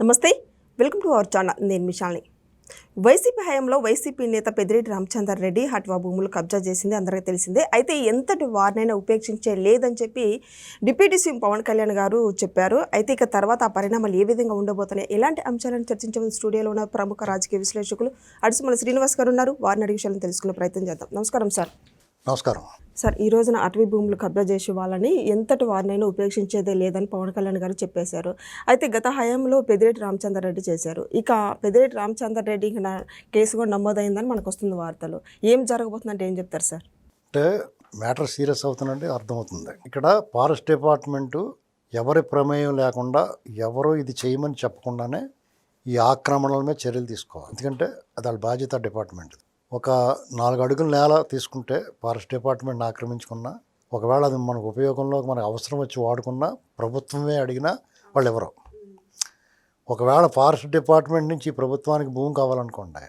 నమస్తే welcome to our channel. నేను మిషాల్ని YCP హయాంలో వైసీపీ నేత పెద్దిరెడ్డి రామచందర్ రెడ్డి హట్వా భూములు కబ్జా చేసింది అందరికీ తెలిసిందే. అయితే ఎంతటి వారినైనా ఉపేక్షించే లేదని చెప్పి డిప్యూటీ సీఎం పవన్ కళ్యాణ్ గారు చెప్పారు. అయితే ఇక తర్వాత ఆ పరిణామాలు ఏ విధంగా ఉండబోతున్నాయి ఎలాంటి అంశాలను చర్చించమని స్టూడియోలో ఉన్న ప్రముఖ రాజకీయ విశ్లేషకులు అడిసిమల శ్రీనివాస్ గారు ఉన్నారు. వారిని అడిగి విషయాలను తెలుసుకునే ప్రయత్నం చేద్దాం. నమస్కారం సార్. నమస్కారం. సార్ ఈ రోజున అటవీ భూములు కబ్జా చేసే వాళ్ళని ఎంతటి వారినైనా ఉపేక్షించేదే లేదని పవన్ కళ్యాణ్ గారు చెప్పేశారు. అయితే గత హయాంలో పెదిరెడ్డి రామచంద్ర రెడ్డి చేశారు. ఇక పెదిరెడ్డి రామచంద్ర రెడ్డి ఇక నా- కేసు కూడా నమోదైందని మనకు వస్తుంది వార్తలు. ఏం జరగబోతుందంటే ఏం చెప్తారు సార్? అంటే మ్యాటర్ సీరియస్ అవుతుందంటే అర్థమవుతుంది. ఇక్కడ ఫారెస్ట్ డిపార్ట్మెంటు ఎవరి ప్రమేయం లేకుండా ఎవరు ఇది చేయమని చెప్పకుండానే ఈ ఆక్రమణల మీద చర్యలు తీసుకోవాలి. ఎందుకంటే అది వాళ్ళ బాధ్యత డిపార్ట్మెంట్ ఒక నాలుగు అడుగుల నేల తీసుకుంటే ఫారెస్ట్ డిపార్ట్మెంట్ని ఆక్రమించుకున్నా ఒకవేళ అది మనకు ఉపయోగంలో మనకు అవసరం వచ్చి వాడుకున్నా ప్రభుత్వమే అడిగినా వాళ్ళు ఎవరు ఒకవేళ ఫారెస్ట్ డిపార్ట్మెంట్ నుంచి ప్రభుత్వానికి భూమి కావాలనుకోండి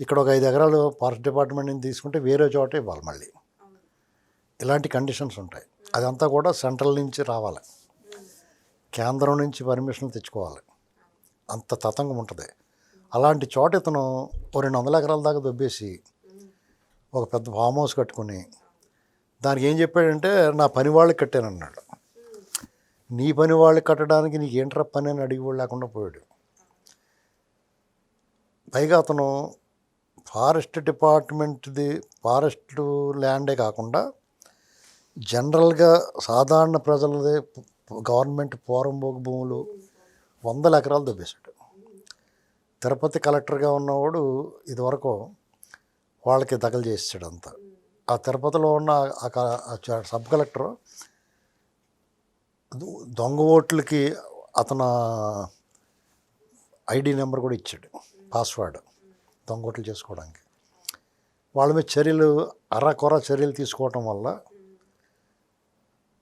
ఇక్కడ ఒక ఐదు ఎకరాలు ఫారెస్ట్ డిపార్ట్మెంట్ నుంచి తీసుకుంటే వేరే చోట ఇవ్వాలి మళ్ళీ. ఇలాంటి కండిషన్స్ ఉంటాయి. అదంతా కూడా సెంట్రల్ నుంచి రావాలి. కేంద్రం నుంచి పర్మిషన్ తెచ్చుకోవాలి. అంత తతంగం ఉంటుంది. అలాంటి చోట ఇతను ఓ రెండు వందల ఎకరాల దాకా దొబ్బేసి ఒక పెద్ద ఫామ్ హౌస్ కట్టుకుని దానికి ఏం చెప్పాడంటే నా పని వాళ్ళకి కట్టానన్నాడు నీ పని వాళ్ళకి కట్టడానికి నీకు ఏంట్రా పని అని అడిగి లేకుండా పోయాడు. పైగా అతను ఫారెస్ట్ డిపార్ట్మెంట్ది ఫారెస్ట్ ల్యాండే కాకుండా జనరల్గా సాధారణ ప్రజలదే గవర్నమెంట్ పోరంబోగు భూములు వందల ఎకరాలు దొబ్బేశాడు. తిరుపతి కలెక్టర్గా ఉన్నవాడు ఇదివరకు వాళ్ళకి దగలు చేసాడు అంతా. ఆ తిరుపతిలో ఉన్న సబ్ కలెక్టర్ దొంగ ఓట్లకి అతను ఐడి నెంబర్ కూడా ఇచ్చాడు పాస్వర్డ్ దొంగ ఓట్లు చేసుకోవడానికి. వాళ్ళ మీద చర్యలు అరకొర చర్యలు తీసుకోవటం వల్ల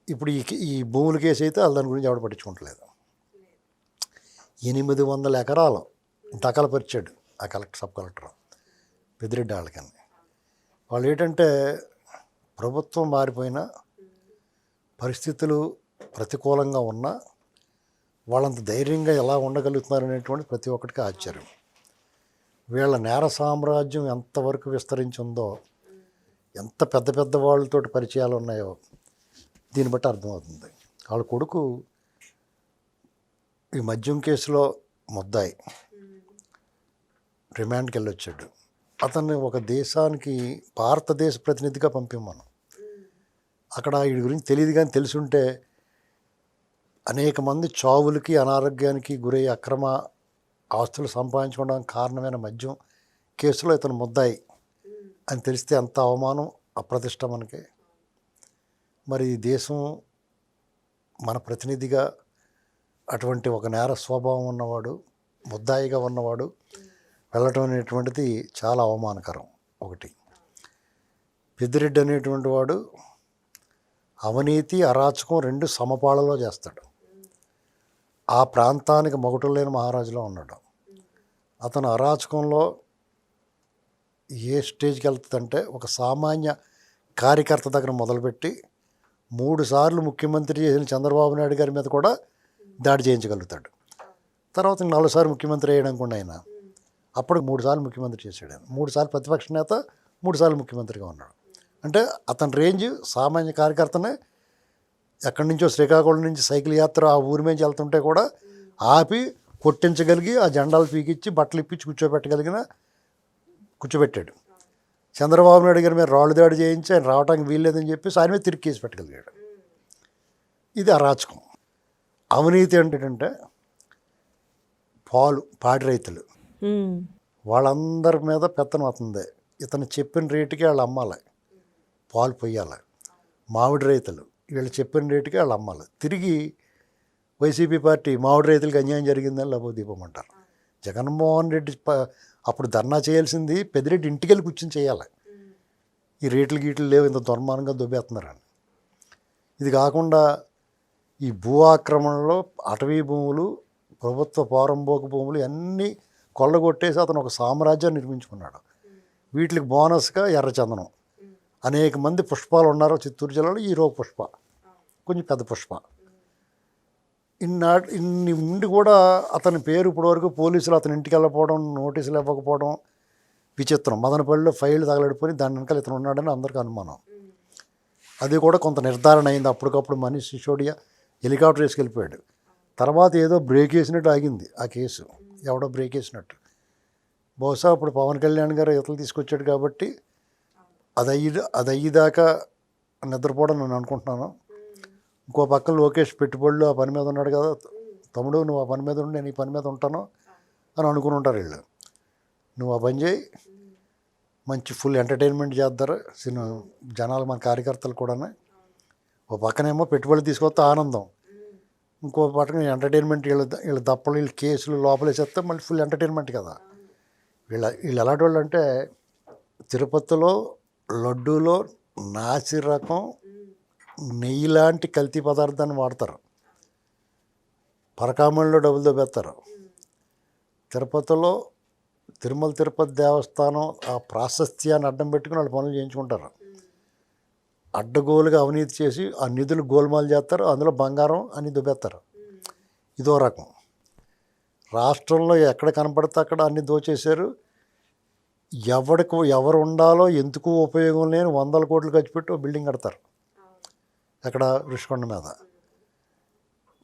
ఇప్పుడు ఈ ఈ భూముల కేసు అయితే వాళ్ళ దాని గురించి ఎవడ పట్టించుకుంటలేదు. ఎనిమిది వందల ఎకరాలు దఖలపరిచాడు ఆ కలెక్టర్ సబ్ కలెక్టర్ పెద్దిరెడ్డి వాళ్ళకని వాళ్ళు ఏంటంటే ప్రభుత్వం మారిపోయిన పరిస్థితులు ప్రతికూలంగా ఉన్నా వాళ్ళంత ధైర్యంగా ఎలా ఉండగలుగుతున్నారు అనేటువంటి ప్రతి ఒక్కటికి ఆశ్చర్యం. వీళ్ళ నేర సామ్రాజ్యం ఎంతవరకు విస్తరించిందో ఎంత పెద్ద పెద్ద వాళ్ళతోటి పరిచయాలు ఉన్నాయో దీన్ని బట్టి అర్థమవుతుంది. వాళ్ళ కొడుకు ఈ మద్యం కేసులో ముద్దాయి. రిమాండ్కి వెళ్ళొచ్చాడు అతన్ని ఒక దేశానికి భారతదేశ ప్రతినిధిగా పంపాం మనం. అక్కడ వీడి గురించి తెలియదు కానీ తెలుసుంటే అనేక మంది చావులకి అనారోగ్యానికి గురయ్యే అక్రమ ఆస్తులు సంపాదించుకోవడానికి కారణమైన మద్యం కేసులో ఇతను ముద్దాయి అని తెలిస్తే అంత అవమానం అప్రతిష్ట మనకి. మరి ఈ దేశం మన ప్రతినిధిగా అటువంటి ఒక నేర స్వభావం ఉన్నవాడు ముద్దాయిగా ఉన్నవాడు వెళ్ళటం అనేటువంటిది చాలా అవమానకరం. ఒకటి. పెద్దిరెడ్డి అనేటువంటి వాడు అవినీతి అరాచకం రెండు సమపాళలో చేస్తాడు. ఆ ప్రాంతానికి మొగటం లేని మహారాజులో ఉన్నాడు. అతను అరాచకంలో ఏ స్టేజ్కి వెళ్తుందంటే ఒక సామాన్య కార్యకర్త దగ్గర మొదలుపెట్టి మూడు సార్లు ముఖ్యమంత్రి చేసిన చంద్రబాబు నాయుడు గారి మీద కూడా దాడి చేయించగలుగుతాడు. తర్వాత నాలుగుసార్లు ముఖ్యమంత్రి అయ్యడం కూడా ఆయన. అప్పుడు మూడు సార్లు ముఖ్యమంత్రి చేశాడు ఆయన. మూడు సార్లు ప్రతిపక్ష నేత మూడు సార్లు ముఖ్యమంత్రిగా ఉన్నాడు. అంటే అతని రేంజ్ సామాన్య కార్యకర్తనే. ఎక్కడి నుంచో శ్రీకాకుళం నుంచి సైకిల్ యాత్ర ఆ ఊరి మీద వెళ్తుంటే కూడా ఆపి కొట్టించగలిగి ఆ జెండాలు పీకిచ్చి బట్టలు ఇప్పించి కూర్చోబెట్టగలిగిన కూర్చోబెట్టాడు. చంద్రబాబు నాయుడు గారి మీద రాళ్ళు దాడి చేయించి ఆయన రావడానికి వీల్లేదని చెప్పేసి ఆయన మీద తిరిగి కేసు పెట్టగలిగాడు. ఇది అరాచకం అవినీతి ఏంటంటే పాలు పాడి రైతులు. వాళ్ళందరి మీద పెత్తనం అవుతుంది. ఇతను చెప్పిన రేటుకి వాళ్ళు అమ్మాలి. పాలు పొయ్యాలి. మామిడి రైతులు వీళ్ళు చెప్పిన రేటుకి వాళ్ళు అమ్మాలి. తిరిగి వైసీపీ పార్టీ మామిడి రైతులకు అన్యాయం జరిగిందని లభోదీపం అంటారు. జగన్మోహన్ రెడ్డి ప- అప్పుడు ధర్నా చేయాల్సింది పెద్దిరెడ్డి ఇంటికి వెళ్ళి కూర్చొని చేయాలి. ఈ రేట్లు గీట్లు లేవు ఇంత దుర్మార్గంగా దుబ్బేస్తున్నారని. ఇది కాకుండా ఈ భూ ఆక్రమణలో అటవీ భూములు ప్రభుత్వ పారంభోక భూములు అన్నీ కొల్లగొట్టేసి అతను ఒక సామ్రాజ్యాన్ని నిర్మించుకున్నాడు. వీటికి బోనస్గా ఎర్రచందనం. అనేక మంది పుష్పాలు ఉన్నారు చిత్తూరు జిల్లాలో ఈరో పుష్ప. కొంచెం పెద్ద పుష్ప. ఇన్నా ఇన్ని ఉండి కూడా అతని పేరు ఇప్పటివరకు పోలీసులు అతని ఇంటికి వెళ్ళకపోవడం నోటీసులు ఇవ్వకపోవడం విచిత్రం. మదనపల్లిలో ఫైల్ తగలడిపోయి దాని వెనకాల ఇతను ఉన్నాడని అందరికీ అనుమానం. అది కూడా కొంత నిర్ధారణ అయింది. అప్పటికప్పుడు మనీష్ సిసోడియా హెలికాప్టర్ వేసుకెళ్ళిపోయాడు. తర్వాత ఏదో బ్రేక్ వేసినట్టు ఆగింది ఆ కేసు. ఎవడో బ్రేక్ వేసినట్టు. బహుశా అప్పుడు పవన్ కళ్యాణ్ గారు ఇతలు తీసుకొచ్చాడు కాబట్టి అది అయ్యి అది అయ్యేదాకా నిద్రపోవడం నేను అనుకుంటున్నాను. ఇంకో పక్క లోకేష్ పెట్టుబడులు ఆ పని మీద ఉన్నాడు కదా. తమ్ముడు నువ్వు ఆ పని మీద ఉండి నేను ఈ పని మీద ఉంటాను అని అనుకుని ఉంటారు వీళ్ళు. నువ్వు ఆ పని చేయి. మంచి ఫుల్ ఎంటర్టైన్మెంట్ చేస్తారు. సినిమా జనాలు మన కార్యకర్తలు కూడా ఓ పక్కనేమో పెట్టుబడులు తీసుకొస్తే ఆనందం. ఇంకో పక్కన ఎంటర్టైన్మెంట్ వీళ్ళు వీళ్ళ దప్పలు వీళ్ళు కేసులు లోపలేసేస్తే మళ్ళీ ఫుల్ ఎంటర్టైన్మెంట్ కదా. వీళ్ళ వీళ్ళు ఎలాంటి వాళ్ళు అంటే తిరుపతిలో లడ్డూలో నాసి రకం నెయ్యి లాంటి కల్తీ పదార్థాన్ని వాడతారు. పరకామణిలో డబ్బులు దొబ్బేస్తారు. తిరుపతిలో తిరుమల తిరుపతి దేవస్థానం ఆ ప్రాశస్త్యాన్ని అడ్డం పెట్టుకుని వాళ్ళు పనులు చేయించుకుంటారు. అడ్డగోలుగా అవినీతి చేసి ఆ నిధులు గోల్మాలు చేస్తారు అందులో బంగారం అని దుబ్బేస్తారు. ఇదో రకం. రాష్ట్రంలో ఎక్కడ కనపడితే అక్కడ అన్ని దోచేశారు. ఎవరికి ఎవరు ఉండాలో ఎందుకు ఉపయోగం లేని వందల కోట్లు ఖర్చు పెట్టి బిల్డింగ్ కడతారు. ఎక్కడ? ఋషికొండ మీద.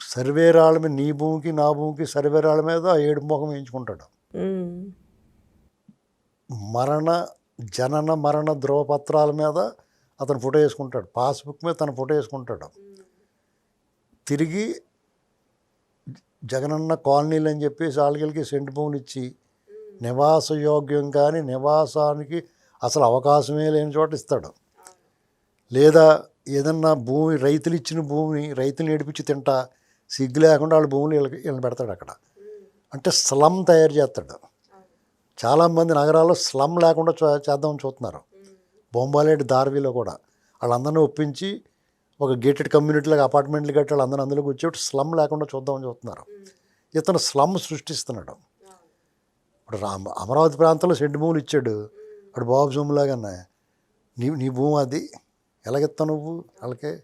సర్వేరాళ్ళ మీద నీ భూమికి నా భూమికి సర్వేరాళ్ళ మీద ఆ ఏడు మొఖం వేయించుకుంటాడు. మరణ జనన మరణ ధ్రువపత్రాల మీద అతను ఫోటో వేసుకుంటాడు. పాస్బుక్ మీద తన ఫోటో వేసుకుంటాడు. తిరిగి జగనన్న కాలనీలు అని చెప్పేసి వాళ్ళకి సెంటు భూములు ఇచ్చి నివాస యోగ్యం కానీ నివాసానికి అసలు అవకాశమే లేని చోట ఇస్తాడు. లేదా ఏదన్నా భూమి రైతులు ఇచ్చిన భూమిని రైతులు నడిపించి తింటా సిగ్గు లేకుండా వాళ్ళ భూములు వీళ్ళకి వీళ్ళని పెడతాడు అక్కడ. అంటే స్లమ్ తయారు చేస్తాడు. చాలామంది నగరాల్లో స్లమ్ లేకుండా చే- చేద్దామని చూస్తున్నారు. బొంబాలేటి దార్వీలో కూడా వాళ్ళందరినీ ఒప్పించి ఒక గేటెడ్ కమ్యూనిటీలాగా అపార్ట్మెంట్లు కట్టి వాళ్ళందరూ అందులో కూర్చోబెట్టి స్లమ్ లేకుండా చూద్దామని చూస్తున్నారు. ఇతను స్లమ్ సృష్టిస్తున్నాడు. ఇప్పుడు రామ అమరావతి ప్రాంతంలో షెడ్ భూములు ఇచ్చాడు. అప్పుడు బాబు సొమ్ములాగానే నీ నీ భూమి అది. ఎలాగెత్తావు నువ్వు? వాళ్ళకే.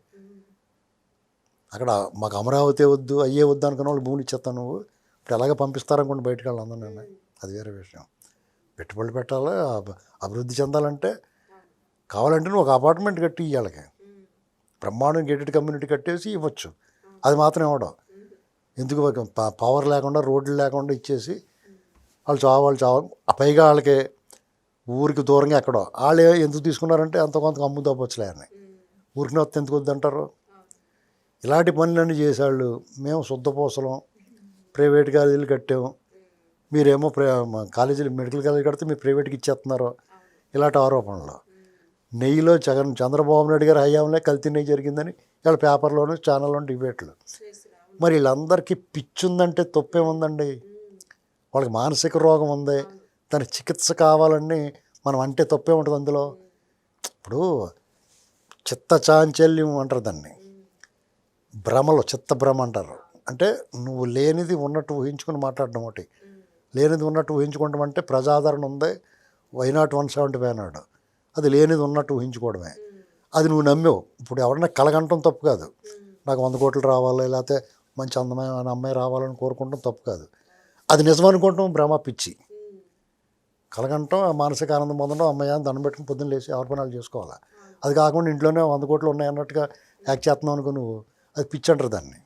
అక్కడ మాకు అమరావతి వద్దు అయ్యే వద్దు అనుకున్న వాళ్ళు భూములు ఇచ్చేస్తాను నువ్వు. ఇప్పుడు ఎలాగ పంపిస్తారనుకోండి బయటకు వాళ్ళందరూ అది వేరే విషయం. పెట్టుబడులు పెట్టాలి? అభివృద్ధి చెందాలంటే కావాలంటే నువ్వు ఒక అపార్ట్మెంట్ కట్టి ఇవ్వాలకి బ్రహ్మాండం గేటెడ్ కమ్యూనిటీ కట్టేసి ఇవ్వచ్చు. అది మాత్రం ఇవ్వడం. ఎందుకు పవర్ లేకుండా రోడ్లు లేకుండా ఇచ్చేసి వాళ్ళు చావు వాళ్ళు చావు. పైగా వాళ్ళకి ఊరికి దూరంగా ఎక్కడో. వాళ్ళు ఎందుకు తీసుకున్నారంటే అంత కొంత అమ్ము తప్పొచ్చులే అని ఊరికి వస్తే ఎందుకు వద్దంటారు? ఇలాంటి పనులన్నీ చేసేవాళ్ళు మేము శుద్ధపూసలం ప్రైవేట్ కాలేజీలు కట్టాము. మీరేమో కాలేజీలు మెడికల్ కాలేజీ కడితే మీరు ప్రైవేట్కి ఇచ్చేస్తున్నారు. ఇలాంటి ఆరోపణలు. నెయ్యిలో జగన్ చంద్రబాబు నాయుడు గారి హయాంలో కల్తీ నెయ్యి జరిగిందని వీళ్ళ పేపర్లోను ఛానల్లోను డిబేట్లు. మరి వీళ్ళందరికీ పిచ్చుందంటే తప్పేముందండి? వాళ్ళకి మానసిక రోగం ఉంది. దానికి చికిత్స కావాలని మనం అంటే తప్పే ఉంటుంది అందులో? ఇప్పుడు చిత్త చాంచల్యం అంటారు దాన్ని. భ్రమలు చిత్త భ్రమ అంటారు. అంటే నువ్వు లేనిది ఉన్నట్టు ఊహించుకుని మాట్లాడడం ఒకటి. లేనిది ఉన్నట్టు ఊహించుకోవడం అంటే ప్రజాదరణ ఉంది. వైనాట్ వన్ సెవెంటీ ఫైవ్ నాడు అది లేనిది ఉన్నట్టు ఊహించుకోవడమే. అది నువ్వు నమ్మావు. ఇప్పుడు ఎవరన్నా కలగంటం తప్పు కాదు. నాకు వంద కోట్లు రావాలి లేకపోతే మంచి అందమైన అమ్మాయి రావాలని కోరుకుంటాం తప్పు కాదు. అది నిజం అనుకోవటం భ్రమ పిచ్చి. కలగంటం ఆ మానసిక ఆనందం పొందడం అమ్మాయి అని దండం పెట్టుకుని పొద్దున్న లేచి ఆర్పణాలు చేసుకోవాలి? అది కాకుండా ఇంట్లోనే వంద కోట్లు ఉన్నాయి అన్నట్టుగా యాక్ట్ చేస్తున్నావు అనుకో నువ్వు. అది పిచ్చి అంటారు దాన్ని.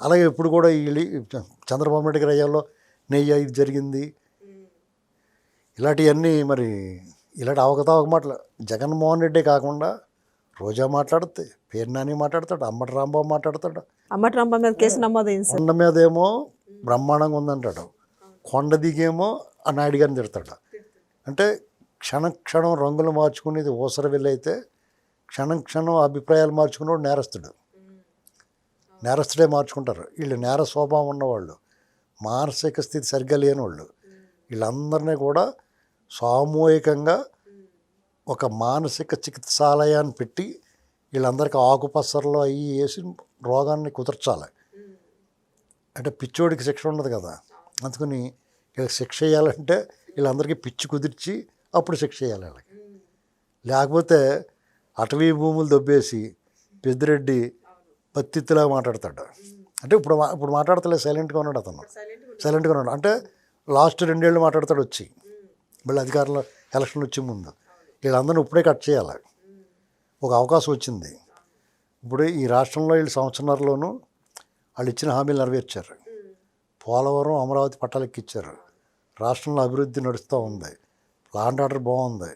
అలాగే ఇప్పుడు కూడా వీళ్ళు చంద్రబాబు నాయుడు గారి అయ్యాలో నెయ్యి ఇది జరిగింది. ఇలాంటివన్నీ మరి ఇలాంటి అవకతవక మాటలు. జగన్మోహన్ రెడ్డి కాకుండా రోజా మాట్లాడుతాయి పేరు నాని మాట్లాడతాడు అమ్మటి రాంబాబు మాట్లాడతాడు. అమ్మటి రంప మీద కేసు నమోదైంది సార్. కొండ మీద ఏమో బ్రహ్మాండంగా ఉందంటాడు. కొండ దిగేమో ఆ నాయుడు గారిని తిడతాడు. అంటే క్షణ క్షణం రంగులు మార్చుకునేది ఊసర వెళ్ళైతే క్షణం క్షణం అభిప్రాయాలు మార్చుకునేవాడు నేరస్తుడు. నేరస్తుడే మార్చుకుంటారు. వీళ్ళు నేర స్వభావం ఉన్నవాళ్ళు. మానసిక స్థితి సరిగ్గా లేని వాళ్ళు వీళ్ళందరినీ కూడా సామూహికంగా ఒక మానసిక చికిత్సాలయాన్ని పెట్టి వీళ్ళందరికీ ఆకుపసరలో అయ్యి వేసి రోగాన్ని కుదర్చాలి. అంటే పిచ్చోడికి శిక్ష ఉండదు కదా. అందుకని వీళ్ళకి శిక్ష చేయాలంటే వీళ్ళందరికీ పిచ్చి కుదిర్చి అప్పుడు శిక్ష చేయాలి వీళ్ళకి. లేకపోతే అటవీ భూములు దొబ్బేసి పెద్దిరెడ్డి పత్తిత్తులా మాట్లాడతాడు. అంటే ఇప్పుడు ఇప్పుడు మాట్లాడతలేదు సైలెంట్గా ఉన్నాడు అతను. సైలెంట్గా ఉన్నాడు. అంటే లాస్ట్ రెండేళ్ళు మాట్లాడతాడు వచ్చి. మళ్ళీ అధికారంలో ఎలక్షన్ వచ్చే ముందు. వీళ్ళందరినీ ఇప్పుడే కట్ చేయాలి. ఒక అవకాశం వచ్చింది. ఇప్పుడు ఈ రాష్ట్రంలో వీళ్ళు సంవత్సరంలోనూ వాళ్ళు ఇచ్చిన హామీలు నెరవేర్చారు. పోలవరం అమరావతి పట్టాలెక్కిచ్చారు రాష్ట్రంలో అభివృద్ధి నడుస్తూ ఉంది. లాండ్ ఆర్డర్ బాగుంది.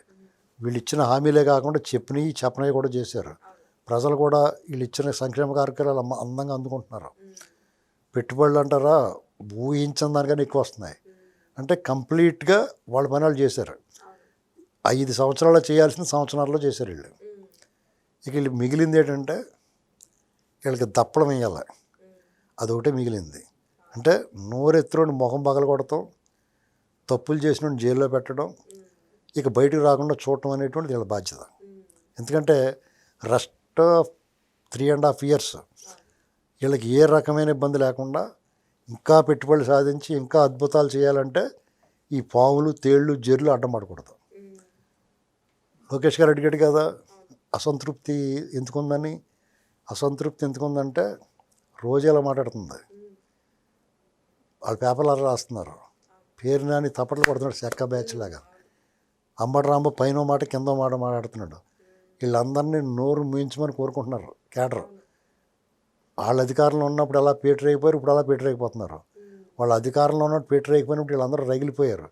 వీళ్ళు ఇచ్చిన హామీలే కాకుండా చెప్పినవి చెప్పనవి కూడా చేశారు. ప్రజలు కూడా వీళ్ళు ఇచ్చిన సంక్షేమ కార్యక్రమాలు అందంగా అందుకుంటున్నారు. పెట్టుబడులు అంటారా? ఊహించిన దానికన్నా ఎక్కువ వస్తున్నాయి. అంటే కంప్లీట్గా వాళ్ళ పని వాళ్ళు చేశారు. ఐదు సంవత్సరాలు చేయాల్సిన సంవత్సరాల్లో చేశారు వీళ్ళు. ఇక వీళ్ళు మిగిలింది ఏంటంటే వీళ్ళకి దప్పడం వేయాలి. అదొకటే మిగిలింది. అంటే నోరెత్తుని ముఖం పగల కొడతాం తప్పులు చేసిన జైల్లో పెట్టడం ఇక బయటకు రాకుండా చూడటం అనేటువంటిది వీళ్ళ బాధ్యత. ఎందుకంటే rest of three and half years వీళ్ళకి ఏ రకమైన ఇబ్బంది లేకుండా ఇంకా పెట్టుబడులు సాధించి ఇంకా అద్భుతాలు చేయాలంటే ఈ పాములు తేళ్ళు జర్లు అడ్డం పడకూడదు. లోకేష్ గారు అడిగాడు కదా అసంతృప్తి ఎందుకుందని? అసంతృప్తి ఎందుకుందంటే రోజు మాట్లాడుతుంది. వాళ్ళ పేపర్లు అలా రాస్తున్నారు. పేరు నాని తప్పట్లు కొడుతున్నాడు చెక్క బ్యాచ్ లాగా. అంబటి రాంబ పైన మాట కింద మాట మాట్లాడుతున్నాడు. వీళ్ళందరినీ నోరు మూయించమని కోరుకుంటున్నారు కేడర్. వాళ్ళ అధికారంలో ఉన్నప్పుడు ఎలా పీటర్ అయిపోయారు ఇప్పుడు అలా పీటర్ అయిపోతున్నారు. వాళ్ళ అధికారంలో ఉన్నప్పుడు పీటర్ అయిపోయినప్పుడు వీళ్ళందరూ రగిలిపోయారు.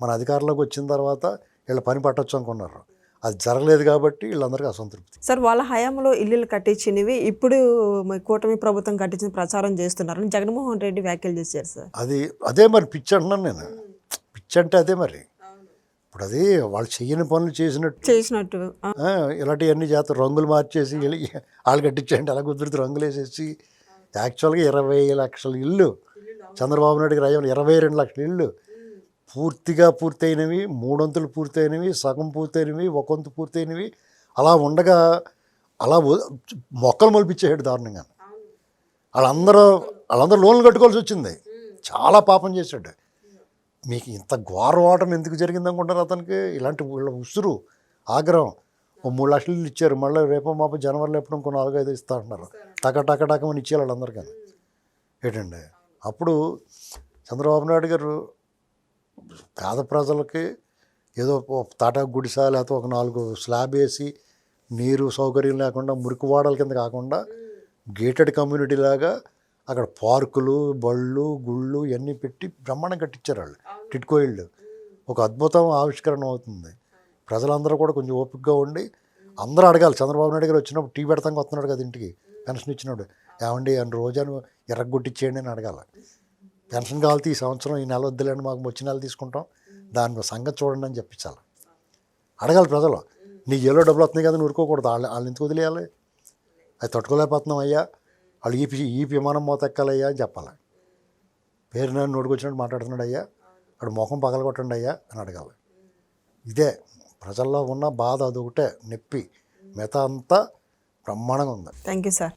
మన అధికారంలోకి వచ్చిన తర్వాత వీళ్ళ పని పట్టొచ్చు అనుకున్నారు. అది జరగలేదు కాబట్టి వీళ్ళందరికీ అసంతృప్తి. సార్ వాళ్ళ హయాంలో ఇల్లులు కట్టించినవి ఇప్పుడు కూటమి ప్రభుత్వం కట్టించిన ప్రచారం చేస్తున్నారని జగన్మోహన్ రెడ్డి వ్యాఖ్యలు చేశారు సార్. అది అదే మరి పిచ్చి అంటున్నాను నేను. పిచ్చి అంటే అదే మరి. ఇప్పుడు అది వాళ్ళు చెయ్యని పనులు చేసినట్టు. చేసినట్టు. ఇలాంటివన్నీ చేస్తారు. రంగులు మార్చేసి వీళ్ళు కట్టించండి అలా కుదిరితే రంగులు వేసేసి యాక్చువల్గా ఇరవై లక్షల ఇల్లు. చంద్రబాబు నాయుడు గారు అయ్యారు ఇరవై రెండు లక్షల ఇల్లు. పూర్తిగా పూర్తయినవి మూడొంతులు పూర్తయినవి సగం పూర్తయినవి ఒకంతు పూర్తయినవి. అలా ఉండగా అలా మొక్కలు మొలిపించేసాడు దారుణంగా వాళ్ళందరూ వాళ్ళందరూ లోన్లు కట్టుకోవాల్సి వచ్చింది. చాలా పాపం చేశాడు. మీకు ఇంత ఘోర ఆటం ఎందుకు జరిగింది అనుకుంటారు అతనికి? ఇలాంటి వీళ్ళ ఉసురు ఆగ్రహం. ఓ మూడు లక్షలు ఇచ్చారు మళ్ళీ రేపో మాపు జనవరిలో ఎప్పుడు ఇంకో నాలుగు ఐదు ఇస్తా అంటున్నారు టక టక టకమని ఇచ్చేయాలి వాళ్ళందరికీ ఏంటండి? అప్పుడు చంద్రబాబు నాయుడు గారు పేద ప్రజలకి ఏదో ఒక తాటా గుడిస లేకపోతే ఒక నాలుగు స్లాబ్ వేసి నీరు సౌకర్యం లేకుండా మురికి వాడల కింద కాకుండా గేటెడ్ కమ్యూనిటీ లాగా అక్కడ పార్కులు బళ్ళు గుళ్ళు ఇవన్నీ పెట్టి బ్రహ్మాండం కట్టించారు వాళ్ళు. టిట్కో ఇళ్ళు. ఒక అద్భుతం ఆవిష్కరణ అవుతుంది. ప్రజలందరూ కూడా కొంచెం ఓపికగా ఉండి అందరూ అడగాలి. చంద్రబాబు నాయుడు గారు వచ్చినప్పుడు టీ పెడతానికి వస్తున్నాడు కదా ఇంటికి. పెన్షన్ ఇచ్చినప్పుడు ఏమండి అని రోజాను ఎర్రగొట్టిచ్చేయండి అని అడగాలి. పెన్షన్ కావాలి ఈ సంవత్సరం ఈ నెల వద్దులేండి మాకు వచ్చే నెల తీసుకుంటాం. దాని సంగతి చూడండి అని చెప్పించాలి అడగాలి ప్రజలు. నీ ఏలో డబ్బులు వస్తున్నాయి కదా నువ్వు ఊరుకోకూడదు. వాళ్ళు వాళ్ళని ఎందుకు వదిలేయాలి? అది తట్టుకోలేకపోతున్నాం అయ్యా. వాళ్ళు ఈ ఈ విమానం మోతెక్కాలయ్యా అని చెప్పాలి. పేరు నేను నోడుకొచ్చినట్టు మాట్లాడుతున్నాడు అయ్యా. అక్కడ మొహం పగలగొట్టండి అయ్యా అని అడగాలి. ఇదే ప్రజల్లో ఉన్న బాధ అదొకటే నొప్పి మిగతా అంతా బ్రహ్మాండంగా ఉంది. Thank you sir